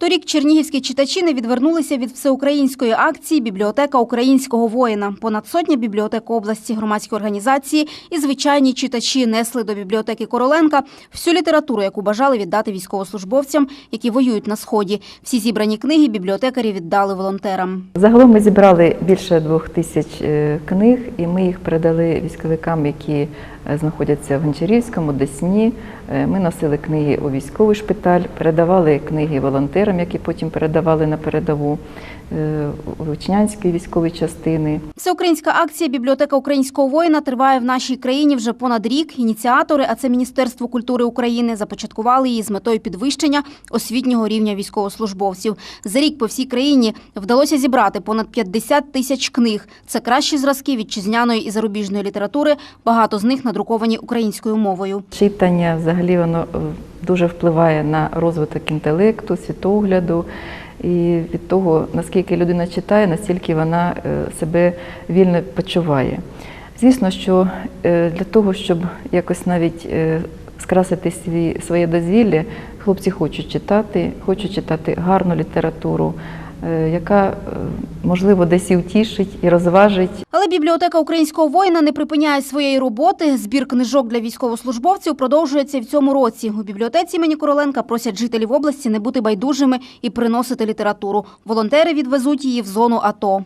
Торік чернігівські читачі не відвернулися від всеукраїнської акції Бібліотека українського воїна. Понад сотня бібліотек області, громадські організації і звичайні читачі несли до бібліотеки Короленка всю літературу, яку бажали віддати військовослужбовцям, які воюють на сході. Всі зібрані книги бібліотекарі віддали волонтерам. Загалом ми зібрали більше двох тисяч е, книг, і ми їх передали військовикам, які е, знаходяться в Гончарівському, Десні. Е, Ми носили книги у військовий шпиталь, передавали книги волонтерам, які потім передавали на передову е, у Учнянській військовій частини. Всеукраїнська акція Бібліотека українського воїна триває в нашій країні вже понад рік. Ініціатори, а це Міністерство культури України, започаткували її з метою підвищення освітнього рівня військовослужбовців. За рік по всій країні вдалося зібрати понад 50 тисяч книг. Це кращі зразки вітчизняної і зарубіжної літератури. Багато з них надруковані українською мовою. Читання взагалі воно е, дуже впливає на розвиток інтелекту, світогляду. І від того, наскільки людина читає, настільки вона е, себе вільно почуває. Звісно, що е, для того, щоб якось навіть е, скрасити своє дозвілля, хлопці хочуть читати, хочуть читати гарну літературу, яка, е, можливо, десь і втішить, і розважить, Але бібліотека українського воїна не припиняє своєї роботи. Збір книжок для військовослужбовців продовжується в цьому році. У бібліотеці імені Короленка просять жителів області не бути байдужими і приносити літературу. Волонтери відвезуть її в зону АТО.